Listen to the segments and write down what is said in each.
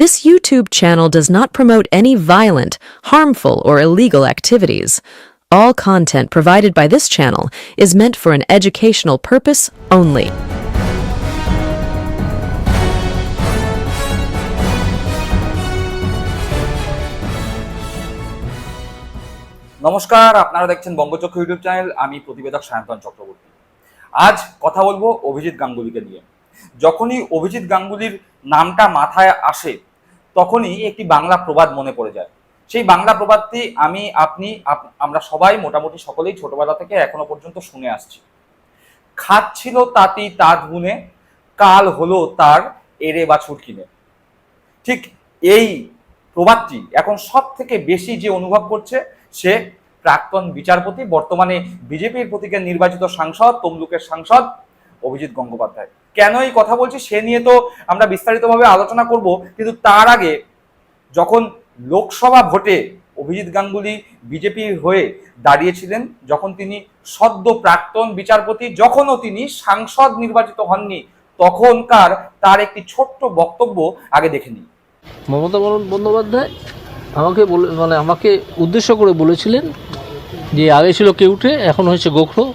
This YouTube channel does not promote any violent, harmful, or illegal activities. All content provided by this channel is meant for an educational purpose only. নমস্কার আপনারা দেখছেন বঙ্গচক্র YouTube channel আমি প্রতিবেদক সায়ন্তন চক্রবর্তী আজ কথা বলবো অভিজিৎ গাঙ্গুলিকে নিয়ে যখনই অভিজিৎ গাঙ্গুলির নামটা মাথায় আসে তখনই একটি বাংলা প্রবাদ মনে পড়ে যায়। সেই বাংলা প্রবাদটি আমি, আপনি আমরা সবাই মোটামুটি সকলেই ছোটবেলা থেকে এখনও পর্যন্ত শুনে আসছি। খাচ্ছিল তাঁতি তাঁত গুনে কাল হলো তার এরে বাছুর কিনে। ঠিক এই প্রবাদটি এখন সব থেকে বেশি যে অনুভব করছে, সে প্রাক্তন বিচারপতি, বর্তমানে বিজেপির প্রতীকে নির্বাচিত সাংসদ, তমলুকের সাংসদ অভিজিৎ গঙ্গোপাধ্যায়। কেন এই কথা বলছি সে নিয়ে তো আমরা বিস্তারিতভাবে আলোচনা করব, কিন্তু তার আগে যখন লোকসভা ভোটে অভিজিৎ গাঙ্গুলি বিজেপির হয়ে দাঁড়িয়েছিলেন, যখন তিনি সদ্য প্রাক্তন বিচারপতি, যখনও তিনি সাংসদ নির্বাচিত হননি, তখনকার তার একটি ছোট্ট বক্তব্য আগে দেখে নিই। মমতা বন্দ- বন্দ্যোপাধ্যায় আমাকে বলে মানে আমাকে উদ্দেশ্য করে বলেছিলেন যে আগে ছিল কেউটে, এখন হয়েছে গোখরো।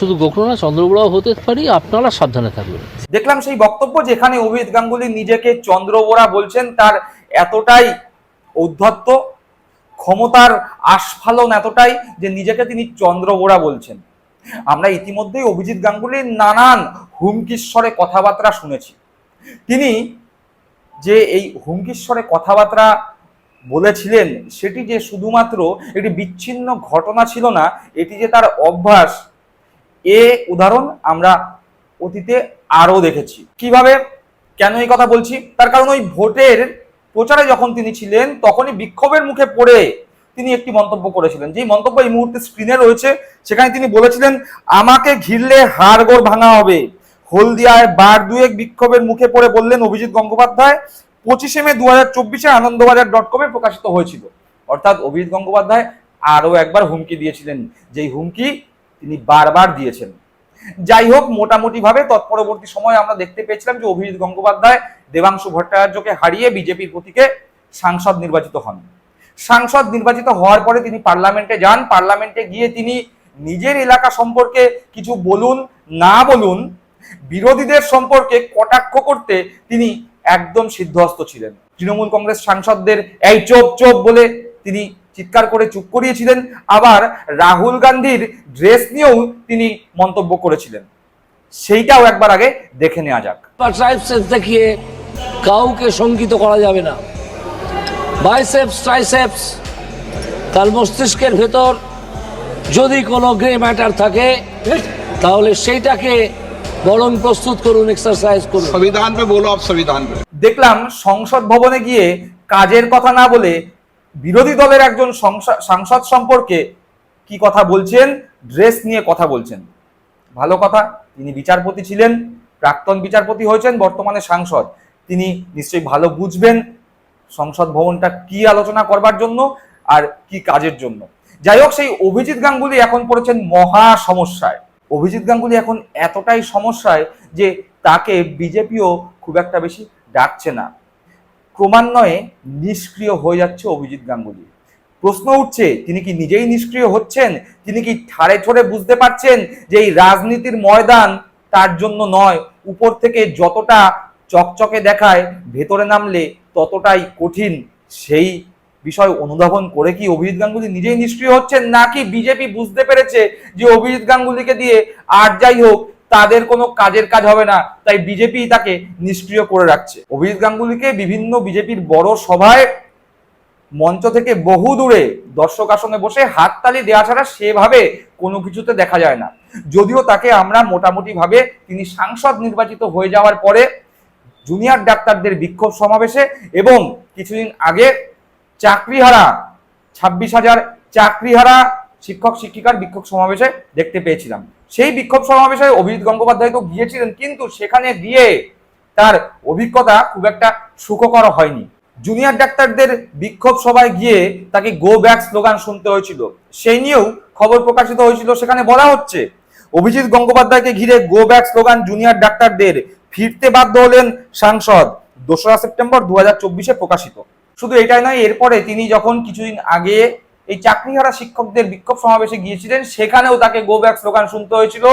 শুধু গোখরো না চন্দ্রবড়াও হতে পারি, আপনারা সাবধানে থাকবেন। দেখলাম সেই বক্তব্য যেখানে অভিজিৎ গাঙ্গুলি নিজেকে চন্দ্রবোরা বলছেন, তার এতটাই ঔদ্ধত্য, ক্ষমতার আস্ফালন এতটাই যে নিজেকে তিনি চন্দ্রবোরা বলছেন। আমরা ইতিমধ্যেই অভিজিৎ গাঙ্গুলির নানান হুমকিস্বরে কথাবার্তা শুনেছি। তিনি যে এই হুমকিস্বরে কথাবার্তা বলেছিলেন, সেটি যে শুধুমাত্র একটি বিচ্ছিন্ন ঘটনা ছিল না, এটি যে তার অভ্যাস এ উদাহরণ আমরা অতীতে আরও দেখেছি। কীভাবে? কেন এই কথা বলছি? তার কারণ ওই ভোটের প্রচারে যখন তিনি ছিলেন, তখনই বিক্ষোভের মুখে পড়ে তিনি একটি মন্তব্য করেছিলেন। যেই মন্তব্য এই মুহূর্তে স্ক্রিনে রয়েছে, সেখানে তিনি বলেছিলেন, আমাকে ঘিরলে হাড়গোড় ভাঙা হবে। হলদিয়ায় বার দুয়েক বিক্ষোভের মুখে পড়ে বললেন অভিজিৎ গঙ্গোপাধ্যায়, পঁচিশে মে দু হাজার চব্বিশে আনন্দবাজার ডট কমে প্রকাশিত হয়েছিল। অর্থাৎ অভিজিৎ গঙ্গোপাধ্যায় আরও একবার হুমকি দিয়েছিলেন। যেই হুমকি তিনি বারবার দিয়েছেন। যাই হোক মোটামুটি ভাবে তৎপরবর্তী সময় আমরা দেখতে পেয়েছিলাম যে অভিজিৎ গঙ্গোপাধ্যায়, দেবাংশু ভট্টাচার্যকে হারিয়ে বিজেপির প্রতীকে সাংসদ নির্বাচিত হন। সাংসদ নির্বাচিত হওয়ার পরে তিনি পার্লামেন্টে যান। পার্লামেন্টে গিয়ে তিনি নিজের এলাকা সম্পর্কে কিছু বলুন, না বলুন, বিরোধীদের সম্পর্কে কটাক্ষ করতে তিনি একদম সিদ্ধহস্ত ছিলেন। তৃণমূল কংগ্রেস সাংসদদের, এই চোপ চোপ বলে তিনি চিৎকার করে চুপ করিয়েছিলেন। আবার রাহুল গান্ধীর ড্রেস নিয়েও তিনি মন্তব্য করেছিলেন। সেইটাও একবার আগে দেখে নেওয়া যাক। দেখিয়ে কাউকে শঙ্কিত করা যাবে না। বাইসেপস ট্রাইসেপস তার মস্তিষ্কের ভেতর যদি কোনো গ্রে ম্যাটার থাকে তাহলে সেইটাকে বরং প্রস্তুত করুন এক্সারসাইজ করুন। সংবিধান পে বলো আপ সংবিধান দেখলাম সংসদ ভবনে গিয়ে কাজের কথা না বলে বিরোধী দলের একজন সংসা- সাংসদ সম্পর্কে কি কথা বলছেন? ড্রেস নিয়ে কথা বলছেন। ভালো কথা, তিনি বিচারপতি ছিলেন, প্রাক্তন বিচারপতি হয়েছেন, বর্তমানে সাংসদ। তিনি নিশ্চয়ই ভালো বুঝবেন সংসদ ভবনটা কি আলোচনা করবার জন্য আর কি কাজের জন্য। যাই হোক, সেই অভিজিৎ গাঙ্গুলি এখন পড়েছেন মহা সমস্যায়। অভিজিৎ গাঙ্গুলি এখন এতটাই সমস্যায় যে তাকে বিজেপিও খুব একটা বেশি ডাকছে না। ক্রমান্বয়ে নিষ্ক্রিয় হয়ে যাচ্ছে অভিজিৎ গাঙ্গুলি। প্রশ্ন উঠছে, তিনি কি নিজেই নিষ্ক্রিয় হচ্ছেন? তিনি কি ঠাড়ে ঠোড়ে বুঝতে পারছেন যে এই রাজনীতির ময়দান তার জন্য নয়? উপর থেকে যতটা চকচকে দেখায়, ভেতরে নামলে ততটাই কঠিন। সেই বিষয় অনুধাবন করে কি অভিজিৎ গাঙ্গুলি নিজেই নিষ্ক্রিয় হচ্ছেন? নাকি বিজেপি বুঝতে পেরেছে যে অভিজিৎ গাঙ্গুলিকে দিয়ে আর যাই হোক তাদের কোনো কাজের কাজ হবে না। তাই বিজেপি তাকে নিষ্ক্রিয় করে রাখছে। অভিজিৎ গাঙ্গুলিকে বিভিন্ন বিজেপির বড় সভায় মঞ্চ থেকে বহু দূরে দর্শক আসনে বসে হাততালি দেওয়া ছাড়া সেভাবে কোনো কিছুতে দেখা যায় না। যদিও তাকে আমরা মোটামুটি ভাবে তিনি সাংসদ নির্বাচিত হয়ে যাওয়ার পরে জুনিয়র ডাক্তারদের বিক্ষোভ সমাবেশে এবং কিছুদিন আগে চাকরিহারা, ছাব্বিশ হাজার চাকরিহারা শিক্ষক শিক্ষিকার বিক্ষোভ সমাবেশে দেখতে পেয়েছিলাম। সেই বিক্ষোভ সমাবেশে অভিজিৎ গঙ্গোপাধ্যায় তো গিয়েছিলেন, কিন্তু সেখানে গিয়ে তার অভিজ্ঞতা খুব একটা সুখকর হয়নি। জুনিয়র ডাক্তারদের বিক্ষোভ সভায় গিয়ে তাকে গো ব্যাক স্লোগান শুনতে হয়েছিল। সেই নিয়েও খবর প্রকাশিত হয়েছিল, সেখানে বলা হচ্ছে, অভিজিৎ গঙ্গোপাধ্যায়কে ঘিরে গো ব্যাক স্লোগান জুনিয়র ডাক্তারদের ফিরতে বাধ্য হলেন সাংসদ দোসরা সেপ্টেম্বর দু হাজার প্রকাশিত। শুধু এটাই নয়, এরপরে তিনি যখন কিছুদিন আগে এই চাকরিহারা শিক্ষকদের বিক্ষোভ সমাবেশে গিয়েছিলেন। সেখানেও তাকে গো ব্যাক স্লোগান শুনতে হয়েছিল।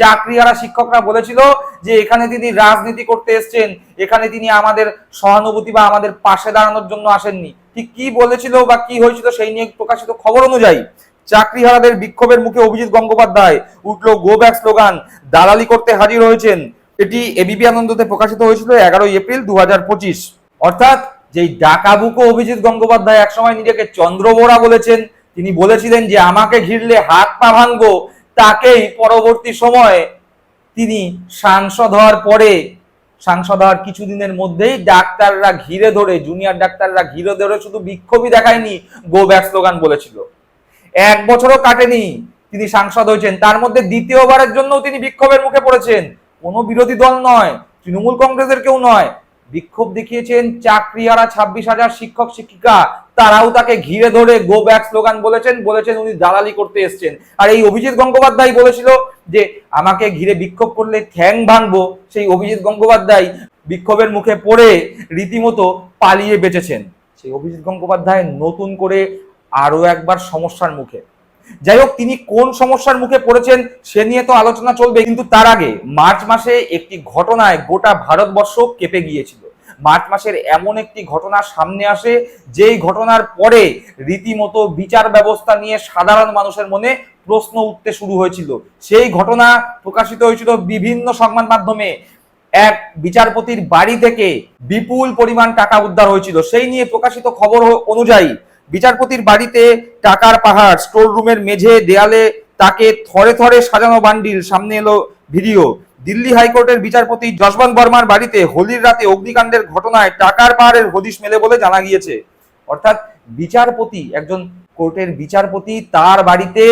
চাকরিহারা শিক্ষকরা বলেছিল যে, এখানে তিনি রাজনীতি করতে এসেছেন। এখানে তিনি আমাদের সহানুভূতি বা আমাদের পাশে দাঁড়ানোর জন্য আসেননি। ঠিক কি বলেছিল বা কি হয়েছিল সেই নিয়ে প্রকাশিত খবর অনুযায়ী চাকরিহারাদের বিক্ষোভের মুখে অভিজিৎ গঙ্গোপাধ্যায় উঠল গো ব্যাক স্লোগান দালালি করতে হাজির হয়েছেন। এটি এবিপি আনন্দতে প্রকাশিত হয়েছিল এগারোই এপ্রিল দু হাজার পঁচিশ। অর্থাৎ যেই ডাকাবুকো অভিজিৎ গঙ্গোপাধ্যায় একসময় নিজেকে চন্দ্রবোরা বলেছেন, তিনি বলেছিলেন যে আমাকে ঘিরলে হাত পা ভাঙবো, তাকেই পরবর্তী সময়ে তিনি সাংসদ হওয়ার পরে, সাংসদ হওয়ার কিছুদিনের মধ্যেই ডাক্তাররা ঘিরে ধরে, জুনিয়র ডাক্তাররা ঘিরে ধরে শুধু বিক্ষোভই দেখায়নি গো ব্যাক স্লোগান বলেছিল। এক বছরও কাটেনি তিনি সাংসদ হয়েছেন, তার মধ্যে দ্বিতীয়বারের জন্য তিনি বিক্ষোভের মুখে পড়েছেন। কোনো বিরোধী দল নয়, তৃণমূল কংগ্রেসের কেউ নয়। বিক্ষোভ দেখিয়েছেন চাকরিহারা ছাব্বিশ হাজার শিক্ষক শিক্ষিকা। তারাও তাকে ঘিরে ধরে গো ব্যাক স্লোগান বলেছেন বলেছেন উনি দালালি করতে এসছেন। আর এই অভিজিৎ গঙ্গোপাধ্যায় বলেছিল যে, আমাকে ঘিরে বিক্ষোভ করলে ঠ্যাং ভাঙবো, সেই অভিজিৎ গঙ্গোপাধ্যায় বিক্ষোভের মুখে পড়ে রীতিমতো পালিয়ে বেঁচেছেন। সেই অভিজিৎ গঙ্গোপাধ্যায় নতুন করে আরও একবার সমস্যার মুখে। যাই হোক, তিনি কোন সমস্যার মুখে পড়েছেন সে নিয়ে তো আলোচনা চলবে। কিন্তু তার আগে মার্চ মাসে একটি ঘটনায় গোটা ভারতবর্ষ কেঁপে গিয়েছিল। মার্চ মাসের এমন একটি ঘটনা সামনে আসে, যেই ঘটনার পরে রীতিমতো বিচার ব্যবস্থা নিয়ে সাধারণ মানুষের মনে প্রশ্ন উঠতে শুরু হয়েছিল। সেই ঘটনা প্রকাশিত হয়েছিল বিভিন্ন সংবাদ মাধ্যমে। এক বিচারপতির বাড়ি থেকে বিপুল পরিমাণ টাকা উদ্ধার হয়েছিল। সেই নিয়ে প্রকাশিত খবর অনুযায়ী বিচারপতির বাড়িতে টাকার পাহাড় স্টোর রুমের মেঝে, দেয়ালে তাকে থরে থরে সাজানো বান্ডিল, সামনে এলো ভিডিও। দিল্লি হাইকোর্টের বিচারপতি যশবন্ত বর্মার বাড়িতে হোলির রাতে অগ্নিকাণ্ডের ঘটনায় টাকার পাহাড়ের হদিশ মেলে বলে জানা গিয়েছে। অর্থাৎ বিচারপতি, একজন কোর্টের বিচারপতি, তার বাড়িতে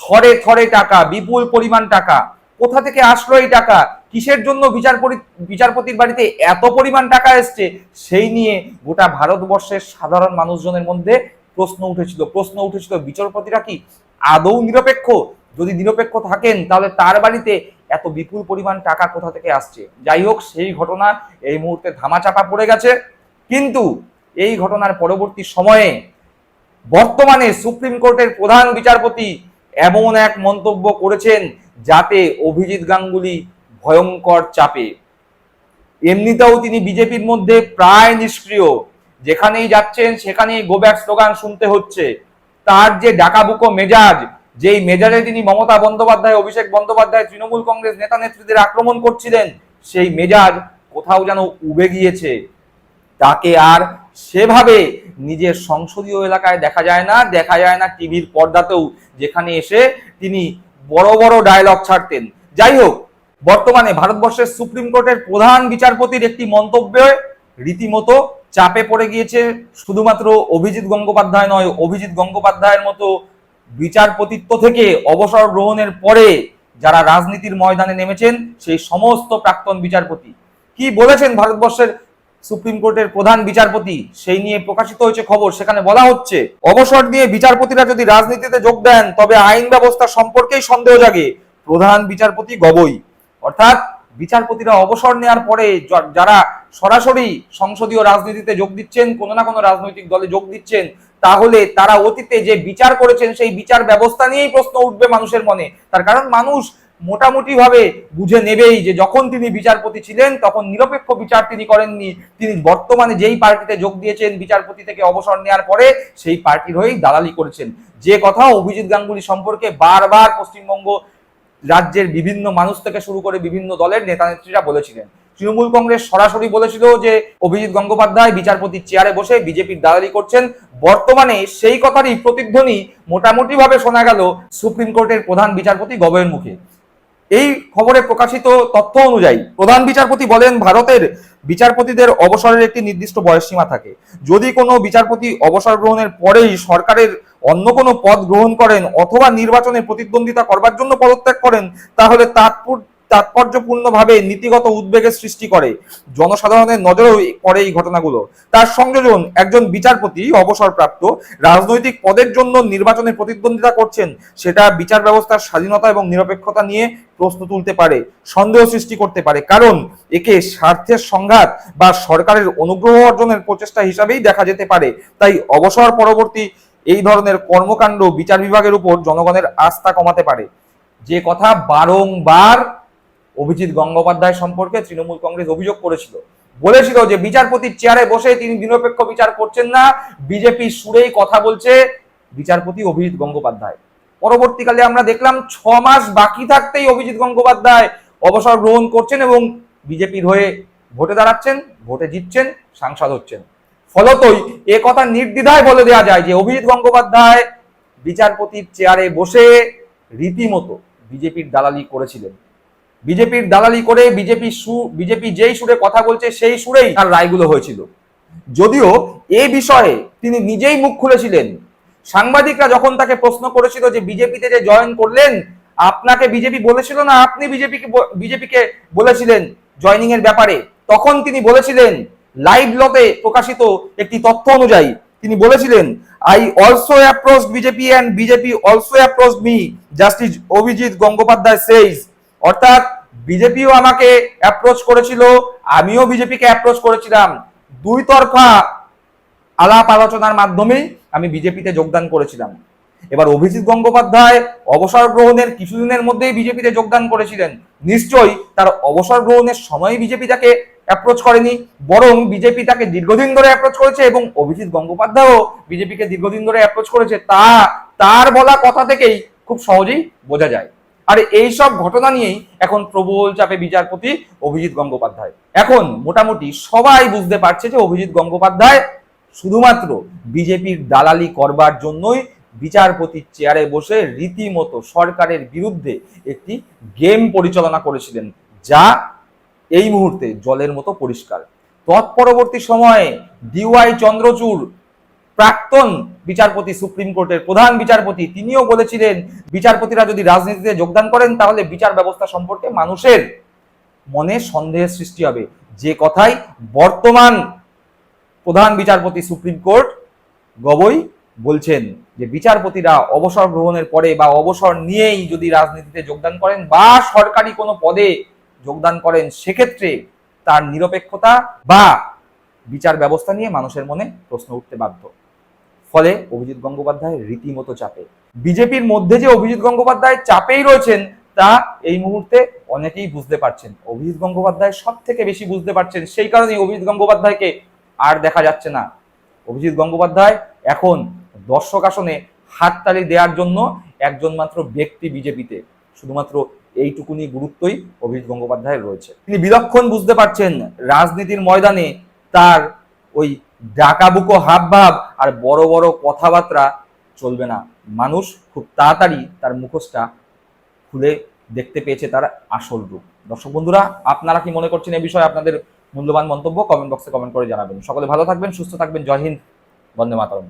থরে থরে টাকা, বিপুল পরিমাণ টাকা। কোথা থেকে আসলো এই টাকা? কিসের জন্য বিচারপতি বিচারপতির বাড়িতে এত পরিমাণ টাকা এসছে, সেই নিয়ে গোটা ভারতবর্ষের সাধারণ মানুষজনের মধ্যে প্রশ্ন উঠেছিল। প্রশ্ন উঠেছিল, বিচারপতিরা কি আদৌ নিরপেক্ষ? যদি নিরপেক্ষ থাকেন, তাহলে তার বাড়িতে এত বিপুল পরিমাণ টাকা কোথা থেকে আসছে? যাই হোক, সেই ঘটনা এই মুহূর্তে ধামাচাপা পড়ে গেছে। কিন্তু এই ঘটনার পরবর্তী সময়ে বর্তমানে সুপ্রিম কোর্টের প্রধান বিচারপতি এমন এক মন্তব্য করেছেন, যাতে অভিজিৎ গাঙ্গুলি ভয়ঙ্কর চাপে। এমনিতেও তিনি বিজেপির মধ্যে প্রায় নিষ্ক্রিয়। যেখানেই যাচ্ছেন, সেখানেই গোব্যাক স্লোগান শুনতে হচ্ছে। তার যে ডাকাবুকো মেজাজ, যেই মেজাজে তিনি মমতা বন্দ্যোপাধ্যায়, অভিষেক বন্দ্যোপাধ্যায়, তৃণমূল কংগ্রেস নেতা নেত্রীদের আক্রমণ করছিলেন, সেই মেজাজ কোথাও যেন উবে গিয়েছে। তাকে আর সেভাবে নিজের সংসদীয় এলাকায় দেখা যায় না, দেখা যায় না টিভির পর্দাতেও, যেখানে এসে তিনি বড় বড় ডায়লগ ছাড়তেন। যাই হোক বর্তমানে ভারতবর্ষের সুপ্রিম কোর্টের প্রধান বিচারপতির একটি মন্তব্যে রীতিমতো চাপে পড়ে গিয়েছে শুধুমাত্র অভিজিৎ গঙ্গোপাধ্যায় নয়, অভিজিৎ গঙ্গোপাধ্যায়ের মতো বিচারপতিত্ব থেকে অবসর গ্রহণের পরে যারা রাজনীতির ময়দানে নেমেছেন, সেই সমস্ত প্রাক্তন বিচারপতি। কি বলেছেন ভারতবর্ষের সুপ্রিম কোর্টের প্রধান বিচারপতি? সেই নিয়ে প্রকাশিত হয়েছে খবর। সেখানে বলা হচ্ছে, অবসর দিয়ে বিচারপতিরা যদি রাজনীতিতে যোগ দেন, তবে আইন ব্যবস্থা সম্পর্কেই সন্দেহ জাগে। প্রধান বিচারপতি গগৈ। অর্থাৎ বিচারপতিরা অবসর নেওয়ার পরে যারা সরাসরি সংসদীয় রাজনীতিতে যোগ দিচ্ছেন, কোনো না কোনো রাজনৈতিক দলে যোগ দিচ্ছেন, তাহলে তারা অতীতে যে বিচার করেছেন, সেই বিচার ব্যবস্থা নিয়েই প্রশ্ন উঠবে মানুষের মনে। তার কারণ মানুষ মোটামুটি ভাবে বুঝে নেবেই যে যখন তিনি বিচারপতি ছিলেন, তখন নিরপেক্ষ বিচার তিনি করেননি। তিনি বর্তমানে যেই পার্টিতে যোগ দিয়েছেন, বিচারপতি থেকে অবসর নেওয়ার পরে সেই পার্টির হয়েই দালালি করেছেন। যে কথা অভিজিৎ গাঙ্গুলি সম্পর্কে বারবার পশ্চিমবঙ্গ রাজ্যের বিভিন্ন মানুষ থেকে শুরু করে বিভিন্ন দলের নেতা নেত্রীরা বলেছিলেন। তৃণমূল কংগ্রেস সরাসরি বলেছিল যে, অভিজিৎ গঙ্গোপাধ্যায় বিচারপতির চেয়ারে বসে বিজেপির দালালি করছেন। বর্তমানে সেই কথারই প্রতিধ্বনি মোটামুটি ভাবে শোনা গেল সুপ্রিম কোর্টের প্রধান বিচারপতি গগৈয়ের মুখে। এই খবরে প্রকাশিত তথ্য অনুযায়ী প্রধান বিচারপতি বলেন, ভারতের বিচারপতিদের অবসরের একটি নির্দিষ্ট বয়সসীমা থাকে। যদি কোনো বিচারপতি অবসর গ্রহণের পরেই সরকারের অন্য কোনো পদ গ্রহণ করেন অথবা নির্বাচনে প্রতিদ্বন্দ্বিতা করবার জন্য পদত্যাগ করেন, তাহলে তাৎপর- তাৎপর্যপূর্ণভাবে নীতিগত উদ্বেগের সৃষ্টি করে। জনসাধারণের নজরেও পড়ে এই ঘটনাগুলো। তার সংযোজন একজন বিচারপতি, অবসরপ্রাপ্ত, রাজনৈতিক পদের জন্য নির্বাচনে প্রতিদ্বন্দ্বিতা করছেন, সেটা বিচার ব্যবস্থার স্বাধীনতা এবং নিরপেক্ষতা নিয়ে প্রশ্ন তুলতে পারে, সন্দেহ সৃষ্টি করতে পারে। কারণ একে স্বার্থের সংঘাত বা সরকারের অনুগ্রহ অর্জনের প্রচেষ্টা হিসাবেই দেখা যেতে পারে। তাই অবসর পরবর্তী এই ধরনের কর্মকাণ্ড বিচার বিভাগের উপর জনগণের আস্থা কমাতে পারে। যে কথা বারংবার অভিজিৎ গঙ্গোপাধ্যায় সম্পর্কে তৃণমূল কংগ্রেস অভিযোগ করেছিল। বলেছিল যে বিচারপতির চেয়ারে বসে তিনি নিরপেক্ষ বিচার করছেন না, বিজেপি সুরেই কথা বলছে বিচারপতি অভিজিৎ গঙ্গোপাধ্যায়। পরবর্তীকালে আমরা দেখলাম ছ মাস বাকি থাকতেই অভিজিৎ গঙ্গোপাধ্যায় অবসর গ্রহণ করছেন এবং বিজেপির হয়ে ভোটে দাঁড়াচ্ছেন, ভোটে জিতছেন, সাংসদ হচ্ছেন। ফলতই এ কথা নির্দ্বিধায় বলে দেওয়া যায় যে অভিজিৎ গঙ্গোপাধ্যায় বিচারপতির চেয়ারে বসে রীতিমতো বিজেপির দালালি করেছিলেন। বিজেপির দালালি করে বিজেপি সু, বিজেপি যেই সুরে কথা বলছে সেই সুরেই তার রায়গুলো হয়েছিল। যদিও এ বিষয়ে তিনি নিজেই মুখ খুলেছিলেন। সাংবাদিকরা যখন তাকে প্রশ্ন করেছিল যে বিজেপিতে যে জয়েন করলেন, আপনাকে বিজেপি বলেছিল না, আপনি বিজেপিকে বিজেপিকে বলেছিলেন জয়নিং এর ব্যাপারে, তখন তিনি বলেছিলেন লাইভ লতে প্রকাশিত একটি তথ্য অনুযায়ী তিনি বলেছিলেন I also approach BJP and BJP also approach me justice Abhijit Gangopadhyay says অর্থাৎ বিজেপিও আমাকে অ্যাপ্রোচ করেছিল, আমিও বিজেপিকে অ্যাপ্রোচ করেছিলাম। দুই তরফা আলাপ আলোচনার মাধ্যমেই আমি বিজেপিতে যোগদান করেছিলাম। এবার অভিজিৎ গঙ্গোপাধ্যায় অবসর গ্রহণের কিছুদিনের মধ্যেই বিজেপিতে যোগদান করেছিলেন। নিশ্চয়ই তার অবসর গ্রহণের সময় বিজেপি তাকে অ্যাপ্রোচ করেনি, বরং বিজেপি তাকে দীর্ঘদিন ধরে অ্যাপ্রোচ করেছে এবং অভিজিৎ গঙ্গোপাধ্যায়ও বিজেপিকে দীর্ঘদিন ধরে অ্যাপ্রোচ করেছে। তা, তার বলা কথা থেকেই খুব সহজেই বোঝা যায়। আর এই সব ঘটনা নিয়েই এখন প্রবল চাপে বিচারপতি অভিজিৎ গঙ্গোপাধ্যায়। এখন মোটামুটি সবাই বুঝতে পারছে যে অভিজিৎ গঙ্গোপাধ্যায় শুধুমাত্র বিজেপির দালালি করবার জন্যই বিচারপতির চেয়ারে বসে রীতিমতো সরকারের বিরুদ্ধে একটি গেম পরিচালনা করেছিলেন, যা এই মুহূর্তে জলের মতো পরিষ্কার। তৎপরবর্তী সময়ে ডিওয়াই চন্দ্রচূড় প্রাক্তন বিচারপতি, সুপ্রিম কোর্টের প্রধান বিচারপতি, তিনিও বলেছিলেন, বিচারপতিরা যদি রাজনীতিতে যোগদান করেন, তাহলে বিচার ব্যবস্থা সম্পর্কে মানুষের মনে সন্দেহের সৃষ্টি হবে। যে কথাই বর্তমান প্রধান বিচারপতি, সুপ্রিম কোর্ট গগৈ বলছেন যে, বিচারপতিরা অবসর গ্রহণের পরে বা অবসর নিয়েই যদি রাজনীতিতে যোগদান করেন বা সরকারি কোনো পদে যোগদান করেন, সেক্ষেত্রে তার নিরপেক্ষতা বা বিচার ব্যবস্থা নিয়ে মানুষের মনে প্রশ্ন উঠতে বাধ্য। ফলে অভিজিৎ গঙ্গোপাধ্যায় রীতিমতো চাপে। বিজেপির মধ্যে যে অভিজিৎ গঙ্গোপাধ্যায় চাপেই রয়েছেন, তা এই মুহূর্তে অনেকেই বুঝতে পারছেন। অভিজিৎ গঙ্গোপাধ্যায় সব থেকে বেশি বুঝতে পারছেন, সেই কারণেই অভিজিৎ গঙ্গোপাধ্যায়কে আর দেখা যাচ্ছে না। অভিজিৎ গঙ্গোপাধ্যায় এখন দর্শক আসনে হাততালি দেওয়ার জন্য একজন মাত্র ব্যক্তি বিজেপিতে, শুধুমাত্র এইটুকুনি গুরুত্বই অভিজিৎ গঙ্গোপাধ্যায়ের রয়েছে। তিনি বিলক্ষণ বুঝতে পারছেন রাজনীতির ময়দানে তার ওই ডাকাবুকো হাবভাব আর বড় বড় কথাবার্তা চলবে না। মানুষ খুব তাড়াতাড়ি তার মুখোশটা খুলে দেখতে পেয়েছে তার আসল রূপ। দর্শক বন্ধুরা, আপনারা কি মনে করছেন এই বিষয়ে আপনাদের মূল্যবান মন্তব্য? কমেন্ট বক্সে কমেন্ট করে জানাবেন। সকলে ভালো থাকবেন, সুস্থ থাকবেন। জয় হিন্দ, বন্দে মাতরম।